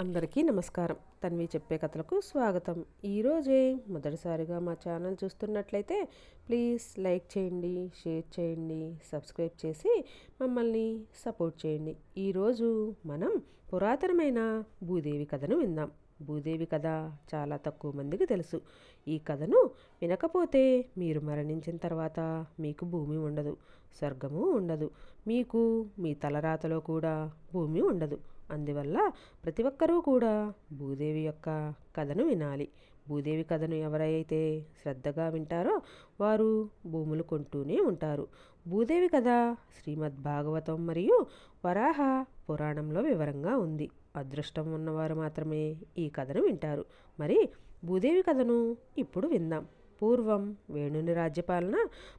అందరికీ నమస్కారం. తన్వి చెప్పే కథలకు స్వాగతం. ఈరోజే మొదటిసారిగా మా ఛానల్ చూస్తున్నట్లయితే ప్లీజ్ లైక్ చేయండి షేర్ చేయండి సబ్స్క్రైబ్ చేసి మమ్మల్ని సపోర్ట్ చేయండి. ఈరోజు మనం పురాతనమైన భూదేవి కథను విందాం. భూదేవి కథ చాలా తక్కువ మందికి తెలుసు. ఈ కథను వినకపోతే మీరు మరణించిన తర్వాత మీకు భూమి ఉండదు స్వర్గము ఉండదు. మీకు మీ తలరాతలో కూడా భూమి ఉండదు. అందువల్ల ప్రతి ఒక్కరూ కూడా భూదేవి యొక్క కథను వినాలి. భూదేవి కథను ఎవరైతే శ్రద్ధగా వింటారో వారు భూములు కొంటూనే ఉంటారు. భూదేవి కథ శ్రీమద్ భాగవతం మరియు వరాహ పురాణంలో వివరంగా ఉంది. అదృష్టం ఉన్నవారు మాత్రమే ఈ కథను వింటారు. మరి భూదేవి కథను ఇప్పుడు విందాం. పూర్వం వేణుని రాజ్యపాలన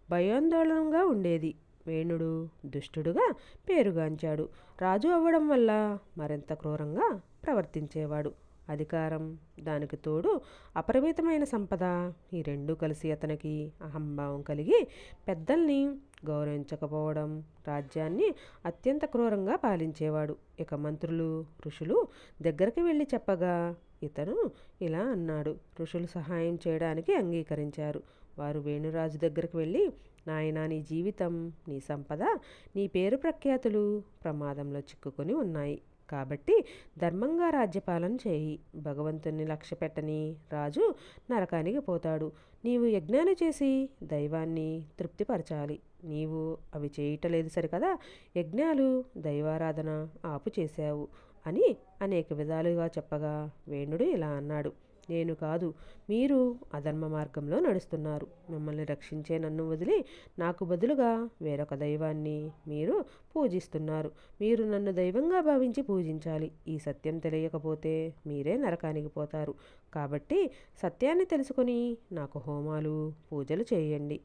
భయాందోళనంగా ఉండేది. వేణుడు దుష్టుడుగా పేరుగాంచాడు. రాజు అవ్వడం వల్ల మరింత క్రూరంగా ప్రవర్తించేవాడు. అధికారం దానికి తోడు అపరిమితమైన సంపద ఈ రెండు కలిసి అతనికి అహంభావం కలిగి పెద్దల్ని గౌరవించకపోవడం రాజ్యాన్ని అత్యంత క్రూరంగా పాలించేవాడు. ఇక మంత్రులు ఋషులు దగ్గరికి వెళ్ళి చెప్పగా ఇతను ఇలా అన్నాడు. ఋషులు సహాయం చేయడానికి అంగీకరించారు. వారు వేణురాజు దగ్గరికి వెళ్ళి నాయనా నీ జీవితం నీ సంపద నీ పేరు ప్రఖ్యాతులు ప్రమాదంలో చిక్కుకొని ఉన్నాయి. కాబట్టి ధర్మంగా రాజ్యపాలన చేయి. భగవంతుని లక్ష్య పెట్టని రాజు నరకానికి పోతాడు. నీవు యజ్ఞాలు చేసి దైవాన్ని తృప్తిపరచాలి. నీవు అవి చేయటలేదు సరికదా? యజ్ఞాలు దైవారాధన ఆపు చేశావు అని అనేక విధాలుగా చెప్పగా వేణుడు ఇలా అన్నాడు. నేను కాదు మీరు అధర్మ మార్గంలో నడుస్తున్నారు. మిమ్మల్ని రక్షించే నన్ను వదిలి నాకు బదులుగా వేరొక దైవాన్ని మీరు పూజిస్తున్నారు. మీరు నన్ను దైవంగా భావించి పూజించాలి. ఈ సత్యం తెలియకపోతే మీరే నరకానికి పోతారు. కాబట్టి సత్యాన్ని తెలుసుకొని నాకు హోమాలు పూజలు చేయండి.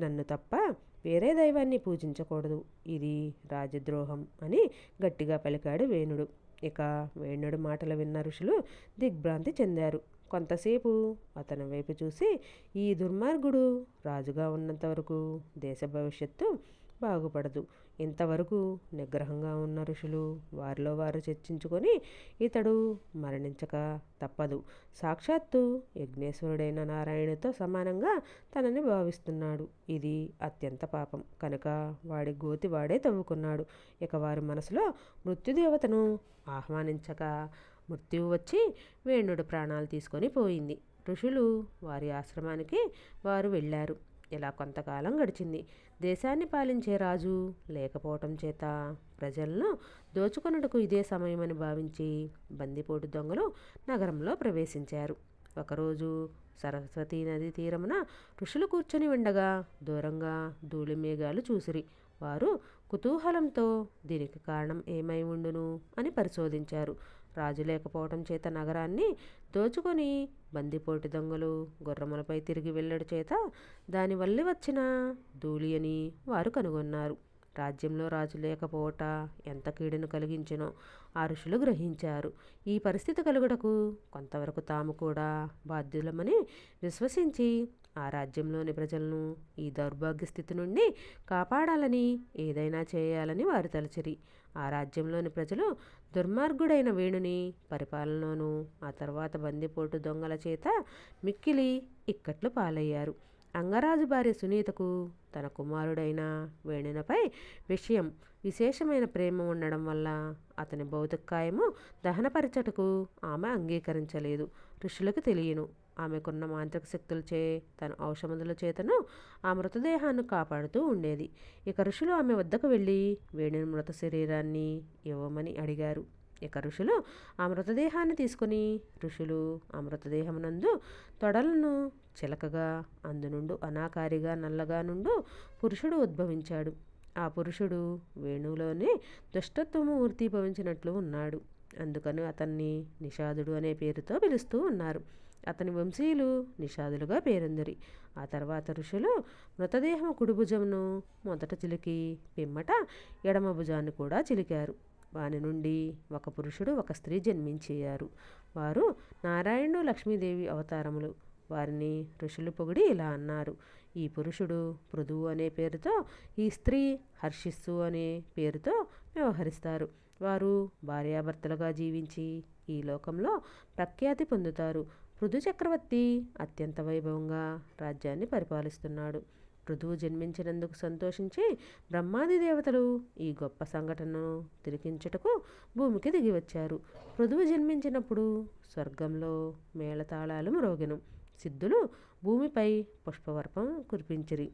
నన్ను తప్ప వేరే దైవాన్ని పూజించకూడదు. ఇది రాజద్రోహం అని గట్టిగా పలికాడు వేణుడు. ఇక వేణుడు మాటలు విన్న ఋషులు దిగ్భ్రాంతి చెందారు. కొంతసేపు అతని వైపు చూసి ఈ దుర్మార్గుడు రాజుగా ఉన్నంత వరకు దేశ భవిష్యత్తు బాగుపడదు. ఇంతవరకు నిగ్రహంగా ఉన్న ఋషులు వారిలో వారు చర్చించుకొని ఇతడు మరణించక తప్పదు. సాక్షాత్తు యజ్ఞేశ్వరుడైన నారాయణతో సమానంగా తనని భావిస్తున్నాడు. ఇది అత్యంత పాపం. కనుక వాడి గోతి వాడే తవ్వుకున్నాడు. ఇక వారి మనసులో మృత్యుదేవతను ఆహ్వానించక మృత్యువు వచ్చి వేణుడు ప్రాణాలు తీసుకొని పోయింది. ఋషులు వారి ఆశ్రమానికి వారు వెళ్ళారు. ఇలా కొంతకాలం గడిచింది. దేశాన్ని పాలించే రాజు లేకపోవటం చేత ప్రజలను దోచుకొనుటకు ఇదే సమయమని భావించి బందిపోటు దొంగలు నగరంలో ప్రవేశించారు. ఒకరోజు సరస్వతీ నది తీరమున ఋషులు కూర్చొని ఉండగా దూరంగా ధూళి మేఘాలు చూసిరి. వారు కుతూహలంతో దీనికి కారణం ఏమై ఉండును? అని పరిశోధించారు. రాజు లేకపోవడం చేత నగరాన్ని దోచుకొని బందిపోటు దొంగలు గుర్రములపై తిరిగి వెళ్ళడం చేత దానివల్ల వచ్చిన ధూళి అని వారు కనుగొన్నారు. రాజ్యంలో రాజు లేకపోవట ఎంత కీడును కలిగించినో ఆ ఋషులు గ్రహించారు. ఈ పరిస్థితి కలుగుటకు కొంతవరకు తాము కూడా బాధ్యులమని విశ్వసించి ఆ రాజ్యంలోని ప్రజలను ఈ దౌర్భాగ్య స్థితి నుండి కాపాడాలని ఏదైనా చేయాలని వారు తలచిరి. ఆ రాజ్యంలోని ప్రజలు దుర్మార్గుడైన వేణుని పరిపాలనలోనూ ఆ తర్వాత బందిపోటు దొంగల చేత మిక్కిలి ఇక్కట్లు పాలయ్యారు. అంగరాజు భార్య సునీతకు తన కుమారుడైన వేణునపై విషయం విశేషమైన ప్రేమ ఉండడం వల్ల అతని భౌతికాయము దహనపరచటకు ఆమె అంగీకరించలేదు. ఋషులకు తెలియను. ఆమెకున్న మాంత్రిక శక్తులచే తన ఔషధముల చేతను ఆ మృతదేహాన్ని కాపాడుతూ ఉండేది. ఇక ఋషులు ఆమె వద్దకు వెళ్ళి వేణుని మృత శరీరాన్ని ఇవ్వమని అడిగారు. ఇక ఋషులు ఆ మృతదేహాన్ని తీసుకుని ఋషులు ఆ మృతదేహమునందు తొడలను చిలకగా అందునుండు అనాకారిగా నల్లగా నుండు పురుషుడు ఉద్భవించాడు. ఆ పురుషుడు వేణువులోనే దుష్టత్వము ఊర్తీభవించినట్లు ఉన్నాడు. అందుకని అతన్ని నిషాదుడు అనే పేరుతో పిలుస్తూ ఉన్నారు. అతని వంశీయులు నిషాదులుగా పేరొందిరి. ఆ తర్వాత ఋషులు మృతదేహం కుడిభుజంను మొదట చిలికి పిమ్మట ఎడమ భుజాన్ని కూడా చిలికారు. వాని నుండి ఒక పురుషుడు ఒక స్త్రీ జన్మించేయారు. వారు నారాయణుడు లక్ష్మీదేవి అవతారములు. వారిని ఋషులు పొగిడి ఇలా అన్నారు. ఈ పురుషుడు పృథువు అనే పేరుతో ఈ స్త్రీ హర్షిస్సు అనే పేరుతో వ్యవహరిస్తారు. వారు భార్యాభర్తలుగా జీవించి ఈ లోకంలో ప్రఖ్యాతి పొందుతారు. పృథు చక్రవర్తి అత్యంత వైభవంగా రాజ్యాన్ని పరిపాలిస్తున్నాడు. పృథువు జన్మించినందుకు సంతోషించి బ్రహ్మాది దేవతలు ఈ గొప్ప సంఘటనను తిరిగించుటకు భూమికి దిగి వచ్చారు పృథువు జన్మించినప్పుడు స్వర్గంలో మేళతాళాలు మ్రోగెను. సిద్ధులు భూమిపై పుష్పవర్పం కురిపించిరి.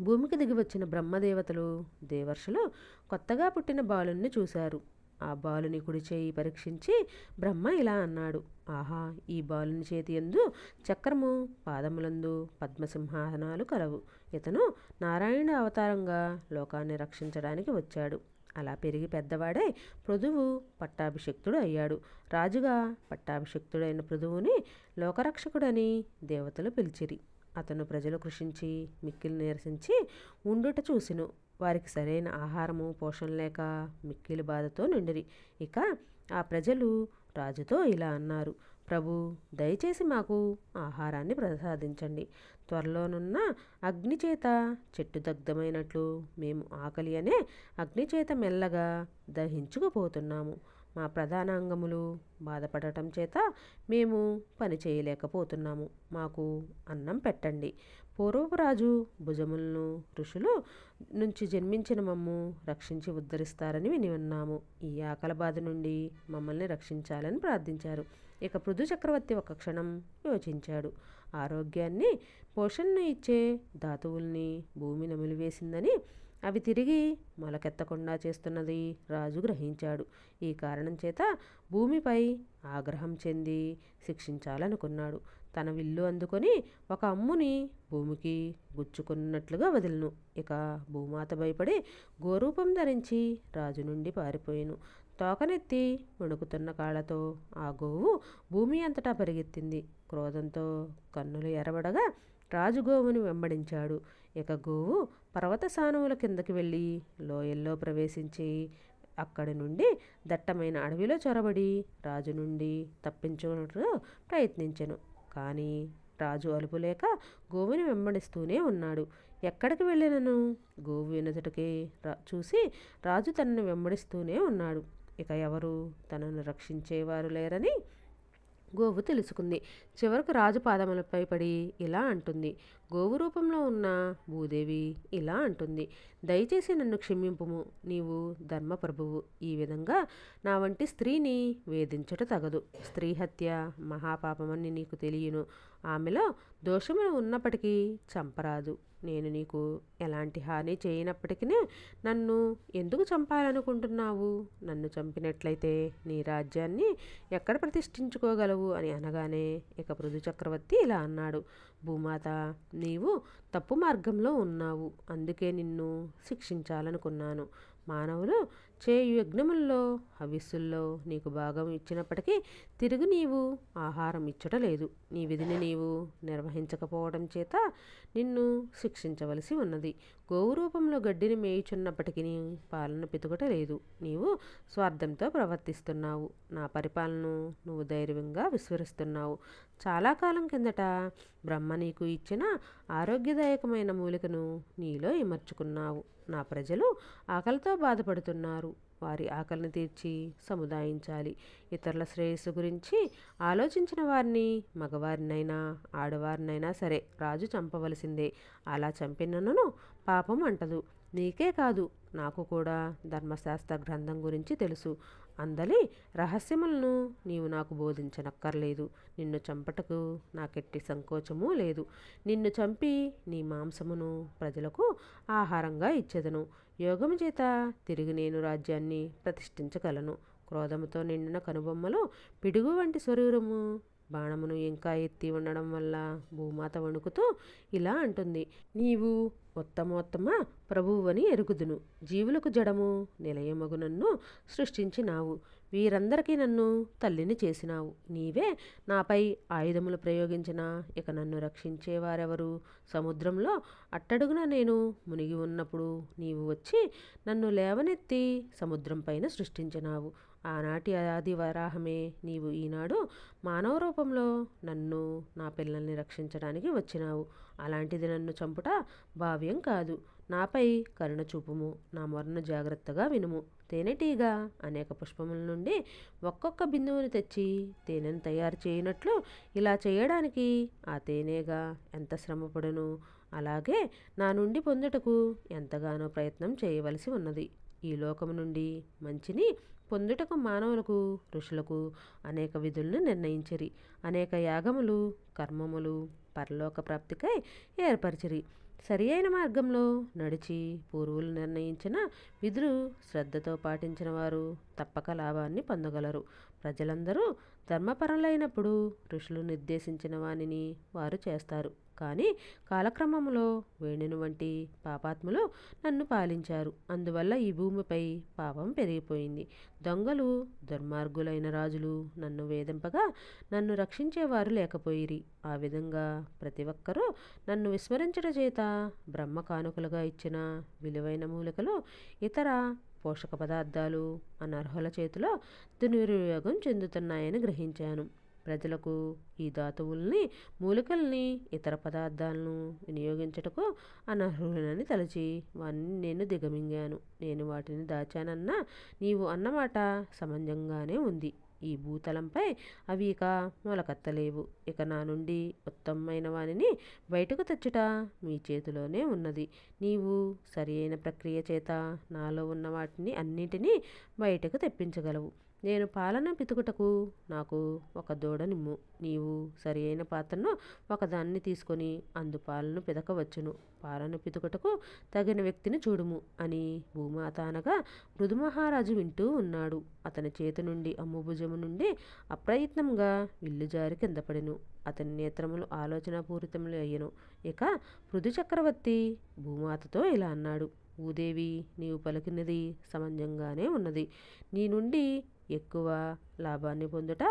భూమికి దిగి వచ్చిన బ్రహ్మదేవతలు దేవర్షులు కొత్తగా పుట్టిన బాలుని చూశారు. ఆ బాలుని కుడి చేయి పరీక్షించి బ్రహ్మ ఇలా అన్నాడు. ఆహా ఈ బాలుని చేతి ఎందు చక్రము పాదములందు పద్మసింహాసనాలు కలవు. ఇతను నారాయణ అవతారంగా లోకాన్ని రక్షించడానికి వచ్చాడు. అలా పెరిగి పెద్దవాడై పృథువు పట్టాభిషిక్తుడు అయ్యాడు. రాజుగా పట్టాభిషిక్తుడైన పృథువుని లోకరక్షకుడని దేవతలు పిలిచిరి. అతను ప్రజలు కృషించి మిక్కిలి నిరసించి ఉండుట చూసిను. వారికి సరైన ఆహారము పోషణ లేక మిక్కిలి బాధతో నిండిరి. ఇక ఆ ప్రజలు రాజుతో ఇలా అన్నారు ప్రభు దయచేసి మాకు ఆహారాన్ని ప్రసాదించండి. త్వరలోనున్న అగ్నిచేత చెట్టు దగ్ధమైనట్లు మేము ఆకలి అనే అగ్నిచేత మెల్లగా దహించుకుపోతున్నాము. మా ప్రధాన అంగములు బాధపడటం చేత మేము పని చేయలేకపోతున్నాము. మాకు అన్నం పెట్టండి. పూర్వపు రాజు భుజములను ఋషులు నుంచి జన్మించిన మమ్ము రక్షించి ఉద్ధరిస్తారని విని ఉన్నాము. ఈ ఆకల బాధ నుండి మమ్మల్ని రక్షించాలని ప్రార్థించారు. ఇక పృథు చక్రవర్తి ఒక క్షణం యోచించాడు. ఆరోగ్యాన్ని పోషణను ఇచ్చే ధాతువుల్ని భూమి నమిలివేసిందని అవి తిరిగి మొలకెత్తకుండా చేస్తున్నది రాజు గ్రహించాడు. ఈ కారణం చేత భూమిపై ఆగ్రహం చెంది శిక్షించాలనుకున్నాడు. తన విల్లు అందుకొని ఒక అమ్ముని భూమికి గుచ్చుకున్నట్లుగా వదిలిను. ఇక భూమాత భయపడి గోరూపం ధరించి రాజు నుండి పారిపోయిను. తోకనెత్తి వణుకుతున్న కాళ్ళతో ఆ గోవు భూమి అంతటా పరిగెత్తింది. క్రోధంతో కన్నులు ఎరబడగా రాజు గోవుని వెంబడించాడు. ఇక గోవు పర్వత సానువుల కిందకి వెళ్ళి లోయల్లో ప్రవేశించి అక్కడి నుండి దట్టమైన అడవిలో చొరబడి రాజు నుండి తప్పించుకున్నట్లు ప్రయత్నించెను. కానీ రాజు అలుపులేక గోవుని వెంబడిస్తూనే ఉన్నాడు. ఎక్కడికి వెళ్ళినను? గోవు వినదుటికి రా చూసి రాజు తనను వెంబడిస్తూనే ఉన్నాడు. ఇక ఎవరు? తనను రక్షించేవారు లేరని గోవు తెలుసుకుంది. చివరకు రాజు పాదములపై పడి ఇలా అంటుంది. గోవు రూపంలో ఉన్న భూదేవి ఇలా అంటుంది. దయచేసి నన్ను క్షమింపుము. నీవు ధర్మప్రభువు. ఈ విధంగా నా వంటి స్త్రీని వేధించట తగదు. స్త్రీ హత్య మహాపాపమని నీకు తెలియను. ఆమెలో దోషములు ఉన్నప్పటికీ చంపరాదు. నేను నీకు ఎలాంటి హాని చేయనప్పటికీ నన్ను ఎందుకు చంపాలనుకుంటున్నావు? నన్ను చంపినట్లయితే నీ రాజ్యాన్ని ఎక్కడ ప్రతిష్ఠించుకోగలవు? అని అనగానే ఇక పృథు చక్రవర్తి ఇలా అన్నాడు. భూమాత నీవు తప్పు మార్గంలో ఉన్నావు. అందుకే నిన్ను శిక్షించాలనుకున్నాను. మానవులు చేయు యజ్ఞముల్లో హవిస్సుల్లో నీకు భాగం ఇచ్చినప్పటికీ తిరిగి నీవు ఆహారం ఇచ్చట లేదు నీ విధిని నీవు నిర్వహించకపోవడం చేత నిన్ను శిక్షించవలసి ఉన్నది. గోవు రూపంలో గడ్డిని మేయుచున్నప్పటికీ పాలన పితుకట లేదు నీవు స్వార్థంతో ప్రవర్తిస్తున్నావు. నా పరిపాలనను నువ్వు ధైర్యంగా విస్మరిస్తున్నావు. చాలా కాలం కిందట బ్రహ్మ నీకు ఇచ్చిన ఆరోగ్యదాయకమైన మూలికను నీలో ఇమర్చుకున్నావు. నా ప్రజలు ఆకలితో బాధపడుతున్నారు. వారి ఆకలిని తీర్చి సముదాయించాలి. ఇతరుల శ్రేయస్సు గురించి ఆలోచించిన వారిని మగవారినైనా ఆడవారినైనా సరే రాజు చంపవలసిందే. అలా చంపినను పాపం అంటదు. నీకే కాదు నాకు కూడా ధర్మశాస్త్ర గ్రంథం గురించి తెలుసు. అందలి రహస్యములను నీవు నాకు బోధించనక్కర్లేదు. నిన్ను చంపటకు నాకెట్టి సంకోచము లేదు. నిన్ను చంపి నీ మాంసమును ప్రజలకు ఆహారంగా ఇచ్చేదను. యోగము చేత తిరిగి నేను రాజ్యాన్ని ప్రతిష్ఠించగలను. క్రోధముతో నిండిన కనుబొమ్మలు పిడుగు వంటి శరీరము బాణమును ఇంకా ఎత్తి ఉండడం వల్ల భూమాత వణుకుతూ ఇలా అంటుంది. నీవు ఉత్తమోత్తమ ప్రభువని ఎరుగుదును. జీవులకు జడము నిలయమగు నన్ను సృష్టించినావు. వీరందరికీ నన్ను తల్లిని చేసినావు. నీవే నాపై ఆయుధములు ప్రయోగించిన ఇక నన్ను రక్షించేవారెవరు సముద్రంలో అట్టడుగున నేను మునిగి ఉన్నప్పుడు నీవు వచ్చి నన్ను లేవనెత్తి సముద్రం పైన సృష్టించినావు. ఆనాటి ఆది వరాహమే నీవు ఈనాడు మానవ రూపంలో నన్ను నా పిల్లల్ని రక్షించడానికి వచ్చినావు. అలాంటిది నన్ను చంపుట భావ్యం కాదు. నాపై కరుణ చూపుము. నా మొరను జాగ్రత్తగా వినుము. తేనెటీగ అనేక పుష్పముల నుండి ఒక్కొక్క బిందువుని తెచ్చి తేనెను తయారు చేయనట్లు ఇలా చేయడానికి ఆ తేనెగా ఎంత శ్రమపడును? అలాగే నా నుండి పొందుటకు ఎంతగానో ప్రయత్నం చేయవలసి ఉన్నది. ఈ లోకము నుండి మంచిని పొందుటకు మానవులకు ఋషులకు అనేక విధులను నిర్ణయించిరి. అనేక యాగములు కర్మములు పరలోక ప్రాప్తికై ఏర్పరిచిరి. సరి అయిన మార్గంలో నడిచి పూర్వులు నిర్ణయించిన విధులు శ్రద్ధతో పాటించిన వారు తప్పక లాభాన్ని పొందగలరు. ప్రజలందరూ ధర్మపరులైనప్పుడు ఋషులు నిర్దేశించిన వానిని వారు చేస్తారు. కానీ కాలక్రమంలో వేణుని వంటి పాపాత్ములు నన్ను పాలించారు. అందువల్ల ఈ భూమిపై పాపం పెరిగిపోయింది. దొంగలు దుర్మార్గులైన రాజులు నన్ను వేధింపగా నన్ను రక్షించేవారు లేకపోయిరి. ఆ విధంగా ప్రతి ఒక్కరూ నన్ను విస్మరించడం చేత బ్రహ్మ కానుకలుగా ఇచ్చిన విలువైన మూలికలు ఇతర పోషక పదార్థాలు అనర్హుల చేతిలో దుర్వినియోగం చెందుతున్నాయని గ్రహించాను. ప్రజలకు ఈ ధాతువుల్ని మూలికల్ని ఇతర పదార్థాలను వినియోగించుటకు అనర్హులనని తలచి వాన్ని నేను దిగమింగాను. నేను వాటిని దాచానన్నా నీవు అన్నమాట సమంజంగానే ఉంది. ఈ భూతలంపై అవి ఇక మొలకత్తలేవు. ఇక నా నుండి ఉత్తమమైన వానిని బయటకు తెచ్చుట మీ చేతిలోనే ఉన్నది. నీవు సరి అయిన ప్రక్రియ చేత నాలో ఉన్న వాటిని అన్నిటినీ బయటకు తెప్పించగలవు. నేను పాలన పితుకుటకు నాకు ఒక దూడనిమ్ము. నీవు సరి అయిన పాత్రను ఒకదాన్ని తీసుకొని అందు పాలను పితకవచ్చును. పాలను పితుకుటకు తగిన వ్యక్తిని చూడుము అని భూమాత అనగా మృదుమహారాజు వింటూ ఉన్నాడు. అతని చేతి నుండి అమ్ముభుజము నుండి అప్రయత్నంగా విల్లు జారి కింద పడెను. అతని నేత్రములు ఆలోచనాపూరితములు అయ్యను. ఇక పృథు చక్రవర్తి భూమాతతో ఇలా అన్నాడు. భూదేవి నీవు పలికినది సమంజంగానే ఉన్నది. నీ నుండి ఎక్కువ లాభాన్ని పొందుట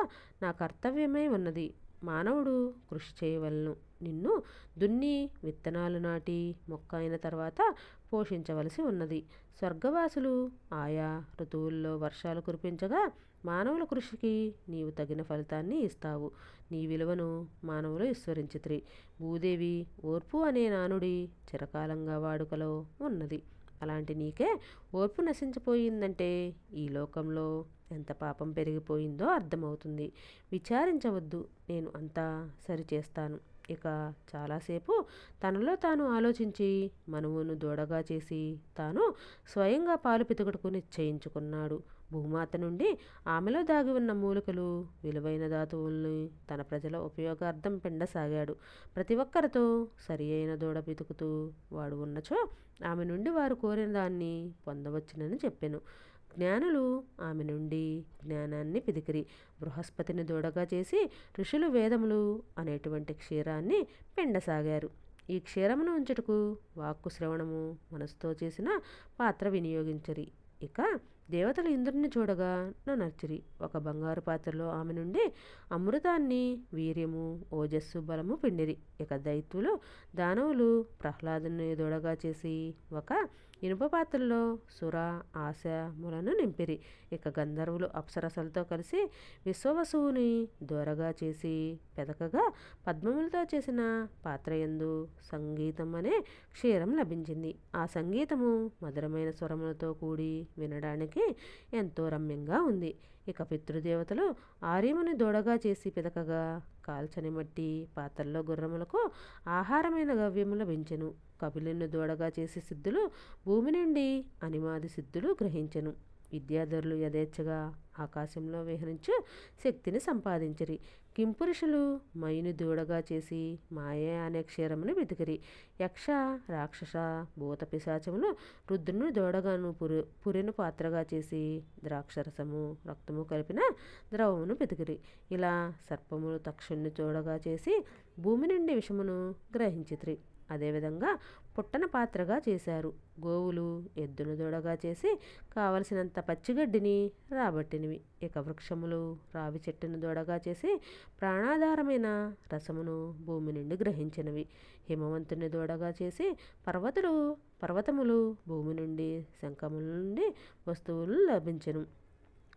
నా కర్తవ్యమై ఉన్నది. మానవుడు కృషి చేయవలను. నిన్ను దున్ని విత్తనాలు నాటి మొక్క అయిన తర్వాత పోషించవలసి ఉన్నది. స్వర్గవాసులు ఆయా ఋతువుల్లో వర్షాలు కురిపించగా మానవుల కృషికి నీవు తగిన ఫలితాన్ని ఇస్తావు. నీ విలువను మానవులు విస్మరించిత్రి. భూదేవి ఓర్పు అనే నానుడి చిరకాలంగా వాడుకలో ఉన్నది. అలాంటి నీకే ఓర్పు నశించిపోయిందంటే ఈ లోకంలో ఎంత పాపం పెరిగిపోయిందో అర్థమవుతుంది. విచారించవద్దు నేను అంతా సరిచేస్తాను. ఇక చాలాసేపు తనలో తాను ఆలోచించి మనువును దూడగా చేసి తాను స్వయంగా పాలు పితుకుటకు నిశ్చయించుకున్నాడు. భూమాత నుండి ఆమెలో దాగి ఉన్న మూలికలు విలువైన ధాతువుల్ని తన ప్రజల ఉపయోగార్థం పిండసాగాడు. ప్రతి ఒక్కరితో సరి అయిన దూడ పితుకుతూ వాడు ఉన్నచో ఆమె నుండి వారు కోరిన దాన్ని పొందవచ్చునని చెప్పాను. జ్ఞానులు. ఆమె నుండి జ్ఞానాన్ని పిదికిరి. బృహస్పతిని దూడగా చేసి ఋషులు వేదములు అనేటువంటి క్షీరాన్ని పిండసాగారు. ఈ క్షీరమును ఉంచుటకు వాక్కు శ్రవణము మనసుతో చేసిన పాత్ర వినియోగించరి. ఇక దేవతలు ఇంద్రుని చూడగా ననర్చిరి. ఒక బంగారు పాత్రలో ఆమె నుండి అమృతాన్ని వీర్యము ఓజస్సు బలము పిండిరి. ఇక దైత్యులు దానవులు ప్రహ్లాదుని దొడగా చేసి ఒక ఇనుప పాత్రలో సుర ఆశ ములను నింపిరి. ఇక గంధర్వులు అప్సరసలతో కలిసి విశ్వవసువుని దూరగా చేసి పెదకగా పద్మములతో చేసిన పాత్ర ఎందు సంగీతం అనే క్షీరం లభించింది. ఆ సంగీతము మధురమైన స్వరములతో కూడి వినడానికి ఎంతో రమ్యంగా ఉంది. ఇక పితృదేవతలు ఆర్యముని దూడగా చేసి పిదకగా కాల్చని మట్టి పాత్రల్లో గుర్రములకు ఆహారమైన గవ్యము లభించెను. కపిలిని దూడగా చేసి సిద్ధులు భూమి నుండి అనిమాది సిద్ధులు గ్రహించెను. విద్యాధరులు యథేచ్ఛగా ఆకాశంలో విహరించు శక్తిని సంపాదించిరి. కింపురుషులు మయుని దూడగా చేసి మాయ అనే క్షీరమును వెతికిరి. యక్ష రాక్షస భూత పిశాచములు రుద్రుని దూడగాను పురి పురిను పాత్రగా చేసి ద్రాక్షరసము రక్తము కలిపిన ద్రవమును వెతికిరి. ఇలా సర్పములు తక్షుణ్ణి దూడగా చేసి భూమి నుండి విషమును గ్రహించిత్రి. అదేవిధంగా పుట్టన పాత్రగా చేశారు. గోవులు ఎద్దును దూడగా చేసి కావలసినంత పచ్చిగడ్డిని రాబట్టినవి. ఇక వృక్షములు రావి చెట్టును దూడగా చేసి ప్రాణాధారమైన రసమును భూమి నుండి గ్రహించినవి. హిమవంతుని దూడగా చేసి పర్వతులు పర్వతములు భూమి నుండి శంఖముల నుండి వస్తువులు లభించను.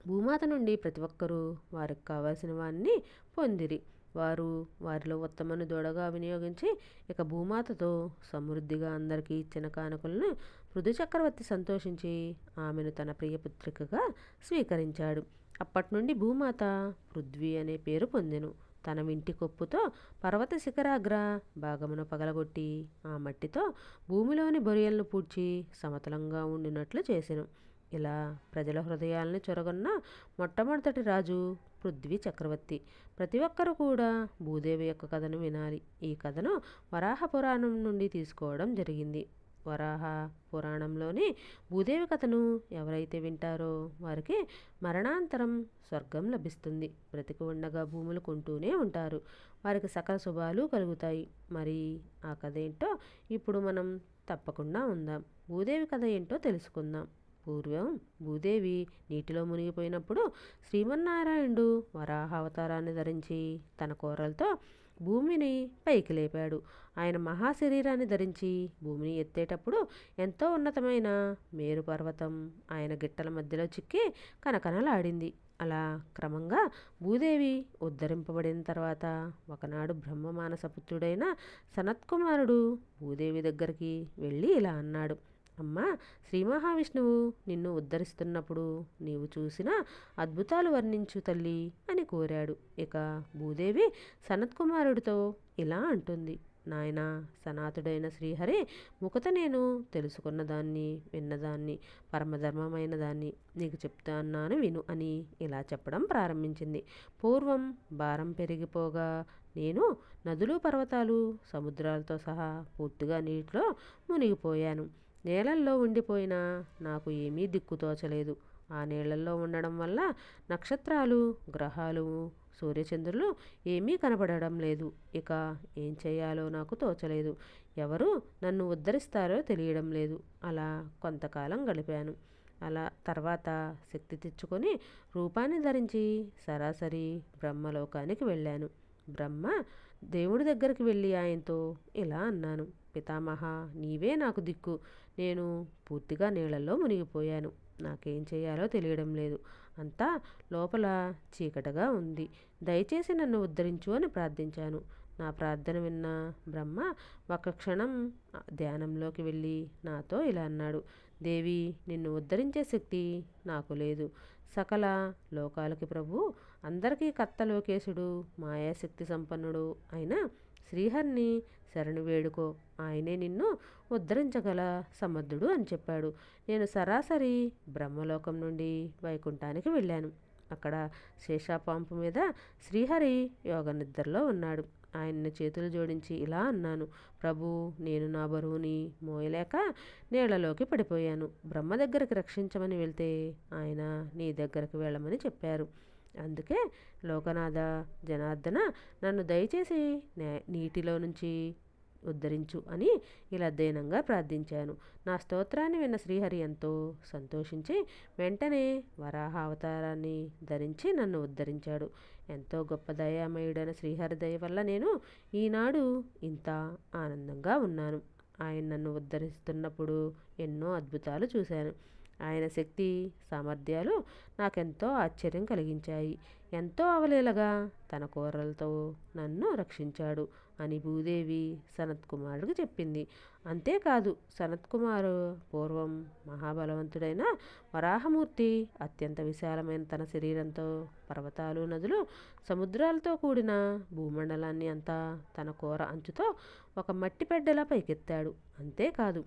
భూమాత నుండి ప్రతి ఒక్కరూ వారికి కావాల్సిన వాన్ని పొందిరి. వారు వారిలో ఉత్తమను దూడగా వినియోగించి ఇక భూమాతతో సమృద్ధిగా అందరికీ ఇచ్చిన కానుకలను పృథు చక్రవర్తి సంతోషించి ఆమెను తన ప్రియపుత్రికగా స్వీకరించాడు. అప్పటి నుండి భూమాత పృథ్వీ అనే పేరు పొందెను. తన వింటి కొప్పుతో పర్వత శిఖరాగ్ర భాగమును పగలగొట్టి ఆ మట్టితో భూమిలోని బొరియలను పూడ్చి సమతలంగా ఉండినట్లు చేసెను. ఇలా ప్రజల హృదయాలను చొరగొన్న మొట్టమొదటి రాజు పృథ్వీ చక్రవర్తి. ప్రతి ఒక్కరూ కూడా భూదేవి యొక్క కథను వినాలి. ఈ కథను వరాహ పురాణం నుండి తీసుకోవడం జరిగింది. వరాహ పురాణంలోని భూదేవి కథను ఎవరైతే వింటారో వారికి మరణాంతరం స్వర్గం లభిస్తుంది. బ్రతికి ఉండగా భూములు కొంటూనే ఉంటారు. వారికి సకల శుభాలు కలుగుతాయి. మరి ఆ కథ ఏంటో ఇప్పుడు మనం తప్పకుండా ఉందాం. భూదేవి కథ ఏంటో తెలుసుకుందాం. పూర్వం భూదేవి నీటిలో మునిగిపోయినప్పుడు శ్రీమన్నారాయణుడు వరాహ అవతారాన్ని ధరించి తన కూరలతో భూమిని పైకి లేపాడు. ఆయన మహాశరీరాన్ని ధరించి భూమిని ఎత్తేటప్పుడు ఎంతో ఉన్నతమైన మేరు పర్వతం ఆయన గిట్టల మధ్యలో చిక్కి కనకనలాడింది. అలా క్రమంగా భూదేవి ఉద్ధరింపబడిన తర్వాత ఒకనాడు బ్రహ్మ మానసపుత్రుడైన సనత్కుమారుడు భూదేవి దగ్గరికి వెళ్ళి ఇలా అన్నాడు. అమ్మా శ్రీ మహావిష్ణువు నిన్ను ఉద్ధరిస్తున్నప్పుడు నీవు చూసిన అద్భుతాలు వర్ణించు తల్లి అని కోరాడు. ఇక భూదేవి సనత్కుమారుడితో ఇలా అంటుంది. నాయన సనాతుడైన శ్రీహరి ముఖత నేను తెలుసుకున్న దాన్ని విన్నదాన్ని పరమధర్మమైన దాన్ని నీకు చెప్తాన్నాను విను అని ఇలా చెప్పడం ప్రారంభించింది. పూర్వం భారం పెరిగిపోగా నేను నదులు పర్వతాలు సముద్రాలతో సహా పూర్తిగా నీటిలో మునిగిపోయాను. నేలల్లో ఉండిపోయినా నాకు ఏమీ దిక్కుతోచలేదు ఆ నీళ్ళల్లో ఉండడం వల్ల నక్షత్రాలు గ్రహాలు సూర్యచంద్రులు ఏమీ కనబడడం లేదు. ఇక ఏం చేయాలో నాకు తోచలేదు. ఎవరు నన్ను ఉద్ధరిస్తారో తెలియడం లేదు. అలా కొంతకాలం గడిపాను. అలా తర్వాత శక్తి తెచ్చుకొని రూపాన్ని ధరించి సరాసరి బ్రహ్మలోకానికి వెళ్ళాను. బ్రహ్మ దేవుడి దగ్గరికి వెళ్ళి ఆయనతో ఇలా అన్నాను. పితామహ నీవే నాకు దిక్కు. నేను పూర్తిగా నీళ్ళల్లో మునిగిపోయాను. నాకేం చేయాలో తెలియడం లేదు. అంతా లోపల చీకటగా ఉంది. దయచేసి నన్ను ఉద్ధరించు అని ప్రార్థించాను. నా ప్రార్థన విన్న బ్రహ్మ ఒక క్షణం ధ్యానంలోకి వెళ్ళి నాతో ఇలా అన్నాడు. దేవి నిన్ను ఉద్ధరించే శక్తి నాకు లేదు. సకల లోకాలకి ప్రభు అందరికీ కర్త లోకేశుడు మాయాశక్తి సంపన్నుడు అయినా శ్రీహరిని శరణు వేడుకో ఆయనే నిన్ను ఉద్ధరించగల సమర్థుడు అని చెప్పాడు. నేను సరాసరి బ్రహ్మలోకం నుండి వైకుంఠానికి వెళ్ళాను. అక్కడ శేషాపాంపు మీద శ్రీహరి యోగ నిద్రలో ఉన్నాడు. ఆయన్ని చేతులు జోడించి ఇలా అన్నాను ప్రభు నేను నా బరువుని మోయలేక నీళ్ళలోకి పడిపోయాను. బ్రహ్మ దగ్గరికి రక్షించమని వెళ్తే ఆయన నీ దగ్గరికి వెళ్ళమని చెప్పారు. అందుకే లోకనాథ జనార్దన నన్ను దయచేసి నీటిలో నుంచి ఉద్ధరించు అని ఇలా దీనంగా ప్రార్థించాను. నా స్తోత్రాన్ని విన్న శ్రీహరి ఎంతో సంతోషించి వెంటనే వరాహ అవతారాన్ని ధరించి నన్ను ఉద్ధరించాడు. ఎంతో గొప్ప దయామయుడైన శ్రీహరి దయ వల్ల నేను ఈనాడు ఇంత ఆనందంగా ఉన్నాను. ఆయన నన్ను ఉద్ధరిస్తున్నప్పుడు ఎన్నో అద్భుతాలు చూశాను. ఆయన శక్తి సామర్థ్యాలు నాకెంతో ఆశ్చర్యం కలిగించాయి. ఎంతో అవలీలగా తన కూరలతో నన్ను రక్షించాడు అని భూదేవి సనత్ కుమారుడికి చెప్పింది. అంతేకాదు సనత్ కుమారు పూర్వం మహాబలవంతుడైన వరాహమూర్తి అత్యంత విశాలమైన తన శరీరంతో పర్వతాలు నదులు సముద్రాలతో కూడిన భూమండలాన్ని అంతా తన కూర అంచుతో ఒక మట్టి పెడ్డలా పైకెత్తాడు. అంతేకాదు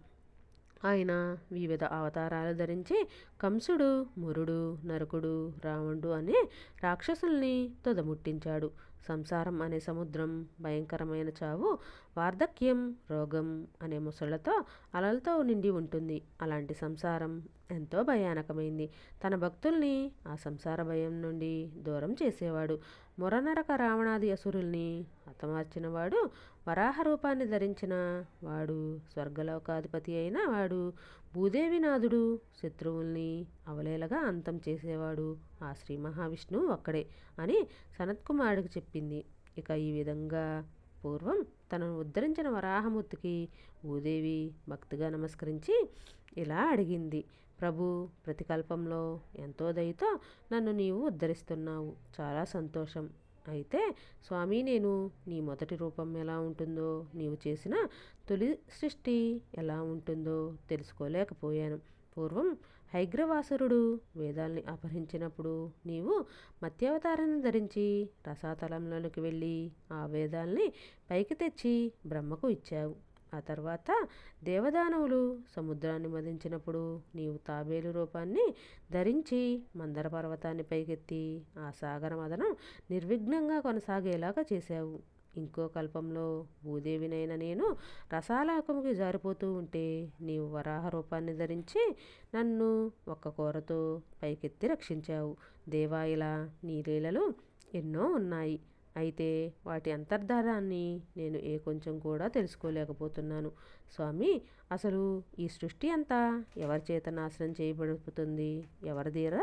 ఆయన వివిధ అవతారాలు ధరించి కంసుడు మురుడు నరకుడు రావణుడు అనే రాక్షసుల్ని తుదముట్టించాడు. సంసారం అనే సముద్రం భయంకరమైన చావు వార్ధక్యం రోగం అనే ముసళ్ళతో అలలతో నిండి ఉంటుంది. అలాంటి సంసారం ఎంతో భయానకమైంది. తన భక్తుల్ని ఆ సంసార భయం నుండి దూరం చేసేవాడు. మురనరక రావణాది అసురుల్ని హతమార్చినవాడు వరాహ రూపాన్ని ధరించిన వాడు స్వర్గలోకాధిపతి అయిన వాడు భూదేవినాథుడు శత్రువుల్ని అవలేలగా అంతం చేసేవాడు. ఆ శ్రీ మహావిష్ణువు ఒక్కడే అని సనత్కుమారుడికి చెప్పింది. ఇక ఈ విధంగా పూర్వం తనను ఉద్ధరించిన వరాహమూర్తికి భూదేవి భక్తిగా నమస్కరించి ఇలా అడిగింది. ప్రభు ప్రతికల్పంలో ఎంతో దయతో నన్ను నీవు ఉద్ధరిస్తున్నావు. చాలా సంతోషం. అయితే స్వామి నేను నీ మొదటి రూపం ఎలా ఉంటుందో నీవు చేసిన తొలి సృష్టి ఎలా ఉంటుందో తెలుసుకోలేకపోయాను. పూర్వం హైగ్రవాసురుడు వేదాల్ని అపహరించినప్పుడు నీవు మత్యావతారాన్ని ధరించి రసాతలంలోనికి వెళ్ళి ఆ వేదాల్ని పైకి తెచ్చి బ్రహ్మకు ఇచ్చావు. ఆ తర్వాత దేవదానవులు సముద్రాన్ని మదించినప్పుడు నీవు తాబేలు రూపాన్ని ధరించి మందర పర్వతాన్ని పైకెత్తి ఆ సాగర మదనం నిర్విఘ్నంగా కొనసాగేలాగా చేశావు. ఇంకో కల్పంలో భూదేవినైన నేను రసాలాకముకి జారిపోతూ ఉంటే నీవు వరాహ రూపాన్ని ధరించి నన్ను ఒక్క కూరతో పైకెత్తి రక్షించావు. దేవా ఇలా నీ లీలలు ఎన్నో ఉన్నాయి. అయితే వాటి అంతర్ధారాన్ని నేను ఏ కొంచెం కూడా తెలుసుకోలేకపోతున్నాను. స్వామి అసలు ఈ సృష్టి అంతా ఎవరి చేత నాశనం చేయబడుతుంది? ఎవరి తీర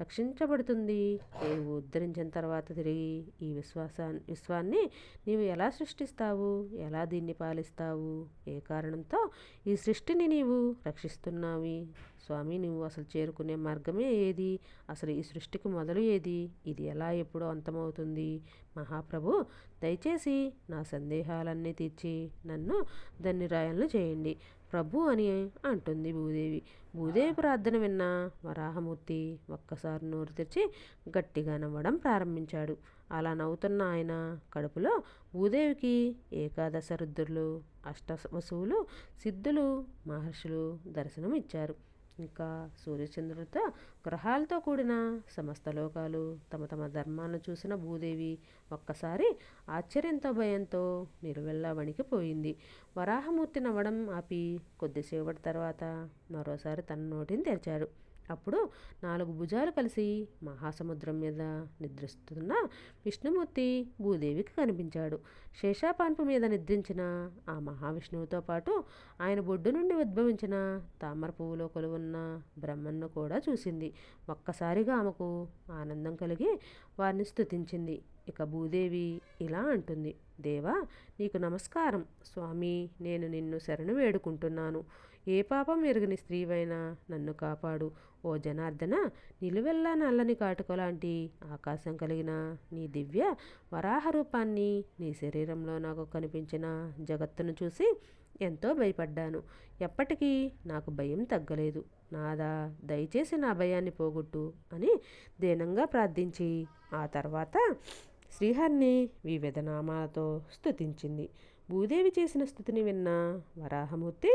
రక్షించబడుతుంది? నీవు ఉద్ధరించిన తర్వాత తిరిగి ఈ విశ్వాసాన్ని విశ్వాన్ని నీవు ఎలా సృష్టిస్తావు? ఎలా దీన్ని పాలిస్తావు? ఏ కారణంతో ఈ సృష్టిని నీవు రక్షిస్తున్నావి? స్వామి నువ్వు అసలు చేరుకునే మార్గమే ఏది? అసలు ఈ సృష్టికి మొదలు ఏది? ఇది ఎలా ఎప్పుడో అంతమవుతుంది? మహాప్రభు దయచేసి నా సందేహాలన్నీ తీర్చి నన్ను ధన్యురాయలను చేయండి. ప్రభు అని అంటుంది భూదేవి. భూదేవి ప్రార్థన విన్న వరాహమూర్తి ఒక్కసారి నోరు తెరిచి గట్టిగా నవ్వడం ప్రారంభించాడు. అలా నవ్వుతున్న ఆయన కడుపులో భూదేవికి ఏకాదశ రుద్రులు అష్ట వసువులు సిద్ధులు మహర్షులు దర్శనం ఇచ్చారు ఇంకా సూర్యచంద్రులతో గ్రహాలతో కూడిన సమస్త లోకాలు తమ తమ ధర్మాన్ని చూసిన భూదేవి ఒక్కసారి ఆశ్చర్యంతో భయంతో నిలువెల్లా వణికిపోయింది. వరాహమూర్తి నవ్వడం ఆపి కొద్దిసేపటి తర్వాత మరోసారి తన నోటిని తెరిచాడు. అప్పుడు నాలుగు భుజాలు కలిసి మహాసముద్రం మీద నిద్రిస్తున్న విష్ణుమూర్తి భూదేవికి కనిపించాడు. శేషాపాన్పు మీద నిద్రించిన ఆ మహావిష్ణువుతో పాటు ఆయన బొడ్డు నుండి ఉద్భవించిన తామర పువ్వులో కొలువున్న బ్రహ్మన్ను కూడా చూసింది. ఒక్కసారిగా ఆమెకు ఆనందం కలిగి వారిని స్థుతించింది ఇక భూదేవి ఇలా అంటుంది దేవా నీకు నమస్కారం. స్వామి నేను నిన్ను శరణు వేడుకుంటున్నాను. ఏ పాపం ఎరుగని స్త్రీవైనా నన్ను కాపాడు. ఓ జనార్దన నిలువెల్లా నల్లని కాటుకలాంటి ఆకాశం కలిగిన నీ దివ్య వరాహ రూపాన్ని నీ శరీరంలో నాకు కనిపించిన జగత్తును చూసి ఎంతో భయపడ్డాను. ఎప్పటికీ నాకు భయం తగ్గలేదు. నాదా దయచేసి నా భయాన్ని పోగొట్టు అని దీనంగా ప్రార్థించి ఆ తర్వాత శ్రీహరిని వివిధ నామాలతో స్థుతించింది భూదేవి చేసిన స్థుతిని విన్న వరాహమూర్తి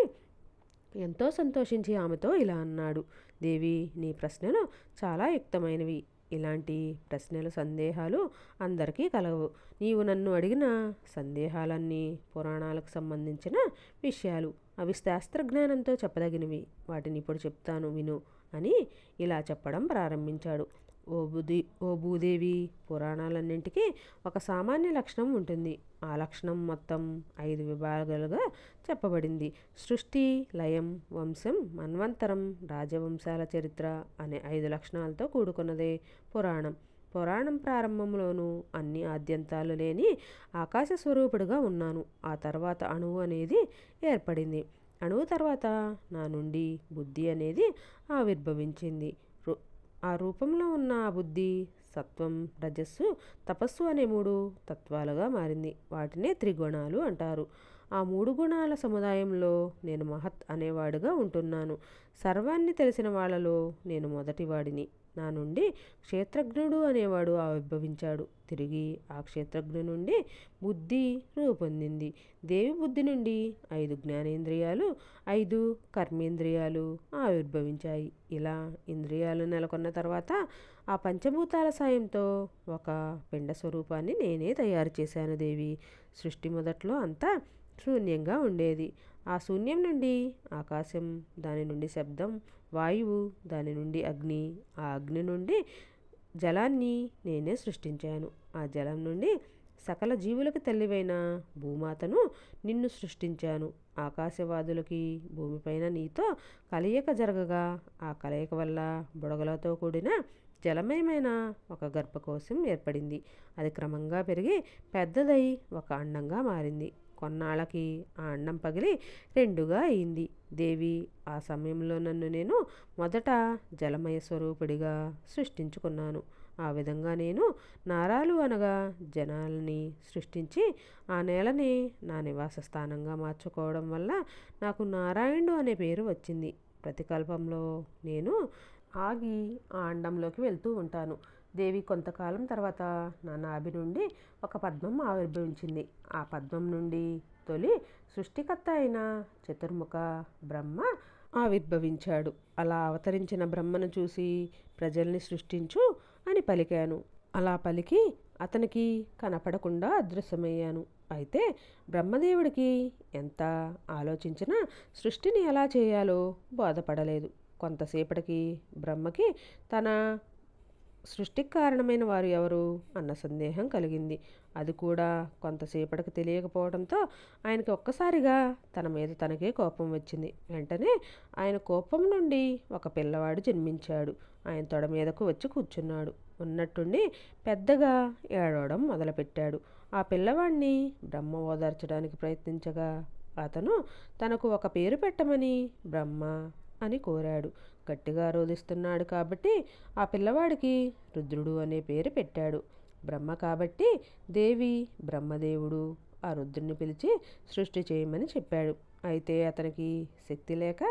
ఎంతో సంతోషించి ఆమెతో ఇలా అన్నాడు. దేవి నీ ప్రశ్నలు చాలా యుక్తమైనవి. ఇలాంటి ప్రశ్నలు సందేహాలు అందరికీ కలవు. నీవు నన్ను అడిగిన సందేహాలన్నీ పురాణాలకు సంబంధించిన విషయాలు. అవి శాస్త్రజ్ఞానంతో చెప్పదగినవి. వాటిని ఇప్పుడు చెప్తాను విను అని ఇలా చెప్పడం ప్రారంభించాడు. ఓ బుధి ఓ భూదేవి పురాణాలన్నింటికీ ఒక సామాన్య లక్షణం ఉంటుంది. ఆ లక్షణం మొత్తం ఐదు విభాగాలుగా చెప్పబడింది. సృష్టి లయం వంశం మన్వంతరం రాజవంశాల చరిత్ర అనే ఐదు లక్షణాలతో కూడుకున్నదే పురాణం. పురాణం ప్రారంభంలోనూ అన్ని ఆద్యంతాలు లేని ఆకాశ స్వరూపుడుగా ఉన్నాను. ఆ తర్వాత అణువు అనేది ఏర్పడింది. అణువు తర్వాత నా నుండి బుద్ధి అనేది ఆవిర్భవించింది. ఆ రూపంలో ఉన్న ఆ బుద్ధి సత్వం రజస్సు తపస్సు అనే మూడు తత్వాలుగా మారింది. వాటినే త్రిగుణాలు అంటారు. ఆ మూడు గుణాల సముదాయంలో నేను మహత్ అనేవాడుగా ఉంటున్నాను. సర్వాన్ని తెలిసిన వాళ్ళలో నేను మొదటివాడిని. నా నుండి క్షేత్రజ్ఞుడు అనేవాడు ఆవిర్భవించాడు. తిరిగి ఆ క్షేత్రజ్ఞ నుండి బుద్ధి రూపొందింది. దేవి బుద్ధి నుండి ఐదు జ్ఞానేంద్రియాలు ఐదు కర్మేంద్రియాలు ఆవిర్భవించాయి. ఇలా ఇంద్రియాలు నెలకొన్న తర్వాత ఆ పంచభూతాల సాయంతో ఒక పిండ స్వరూపాన్ని నేనే తయారు చేశాను దేవి. సృష్టి మొదట్లో అంతా శూన్యంగా ఉండేది. ఆ శూన్యం నుండి ఆకాశం దాని నుండి శబ్దం వాయువు దాని నుండి అగ్ని ఆ అగ్ని నుండి జలాన్ని నేనే సృష్టించాను. ఆ జలం నుండి సకల జీవులకు తల్లివైన భూమాతను నిన్ను సృష్టించాను. ఆకాశవాదులకి భూమిపైన నీతో కలయిక జరగగా ఆ కలయిక వల్ల బుడగలతో కూడిన జలమయమైన ఒక గర్భకోశం ఏర్పడింది. అది క్రమంగా పెరిగి పెద్దదై ఒక అండంగా మారింది. కొన్నాళ్ళకి ఆ అండం పగిలి రెండుగా అయింది. దేవి ఆ సమయంలో నన్ను నేను మొదట జలమయ స్వరూపుడిగా సృష్టించుకున్నాను. ఆ విధంగా నేను నారాలు అనగా జనాలని సృష్టించి ఆ నేలని నా నివాస స్థానంగా మార్చుకోవడం వల్ల నాకు నారాయణుడు అనే పేరు వచ్చింది. ప్రతికల్పంలో నేను ఆగి ఆ అండంలోకి వెళ్తూ ఉంటాను. దేవి కొంతకాలం తర్వాత నా నాభి నుండి ఒక పద్మం ఆవిర్భవించింది. ఆ పద్మం నుండి తొలి సృష్టికర్త అయిన చతుర్ముఖ బ్రహ్మ ఆవిర్భవించాడు. అలా అవతరించిన బ్రహ్మను చూసి ప్రజల్ని సృష్టించు అని పలికాను. అలా పలికి అతనికి కనపడకుండా అదృశ్యమయ్యాను. అయితే బ్రహ్మదేవుడికి ఎంత ఆలోచించినా సృష్టిని ఎలా చేయాలో బోధపడలేదు. కొంతసేపటికి బ్రహ్మకి తన సృష్టికి కారణమైన వారు ఎవరు అన్న సందేహం కలిగింది. అది కూడా కొంతసేపటికి తెలియకపోవడంతో ఆయనకి ఒక్కసారిగా తన మీద తనకే కోపం వచ్చింది. వెంటనే ఆయన కోపం నుండి ఒక పిల్లవాడు జన్మించాడు. ఆయన తొడ మీదకు వచ్చి కూర్చున్నాడు. ఉన్నట్టుండి పెద్దగా ఏడవడం మొదలుపెట్టాడు. ఆ పిల్లవాడిని బ్రహ్మ ఓదార్చడానికి ప్రయత్నించగా అతను తనకు ఒక పేరు పెట్టమని బ్రహ్మ అని కోరాడు. గట్టిగా రోధిస్తున్నాడు కాబట్టి ఆ పిల్లవాడికి రుద్రుడు అనే పేరు పెట్టాడు. బ్రహ్మ కాబట్టి దేవి బ్రహ్మదేవుడు ఆ రుద్రుని పిలిచి సృష్టి చేయమని చెప్పాడు. అయితే అతనికి శక్తి లేక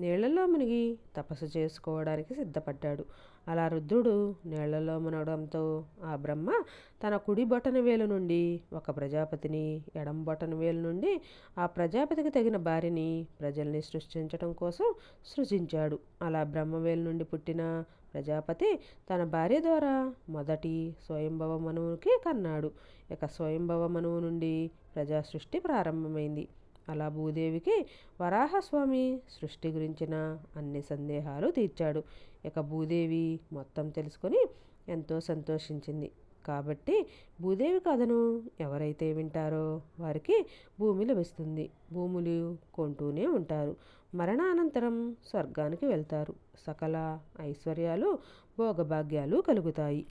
నీళ్ళలో మునిగి తపస్సు చేసుకోవడానికి సిద్ధపడ్డాడు. అలా రుద్రుడు నీళ్ళలో మునగడంతో ఆ బ్రహ్మ తన కుడి బొటన వేలు నుండి ఒక ప్రజాపతిని ఎడం బొటన వేలు నుండి ఆ ప్రజాపతికి తగిన భార్యని ప్రజల్ని సృష్టించడం కోసం సృజించాడు. అలా బ్రహ్మవేలు నుండి పుట్టిన ప్రజాపతి తన భార్య ద్వారా మొదటి స్వయంభవ మనువుకి కన్నాడు. ఇక స్వయంభవ మనువు నుండి ప్రజా సృష్టి ప్రారంభమైంది. అలా భూదేవికి వరాహస్వామి సృష్టి గురించిన అన్ని సందేహాలు తీర్చాడు. ఇక భూదేవి మొత్తం తెలుసుకొని ఎంతో సంతోషించింది. కాబట్టి భూదేవి కథను ఎవరైతే వింటారో వారికి భూమి లభిస్తుంది. భూములు కొంటూనే ఉంటారు. మరణానంతరం స్వర్గానికి వెళ్తారు. సకల ఐశ్వర్యాలు భోగభాగ్యాలు కలుగుతాయి.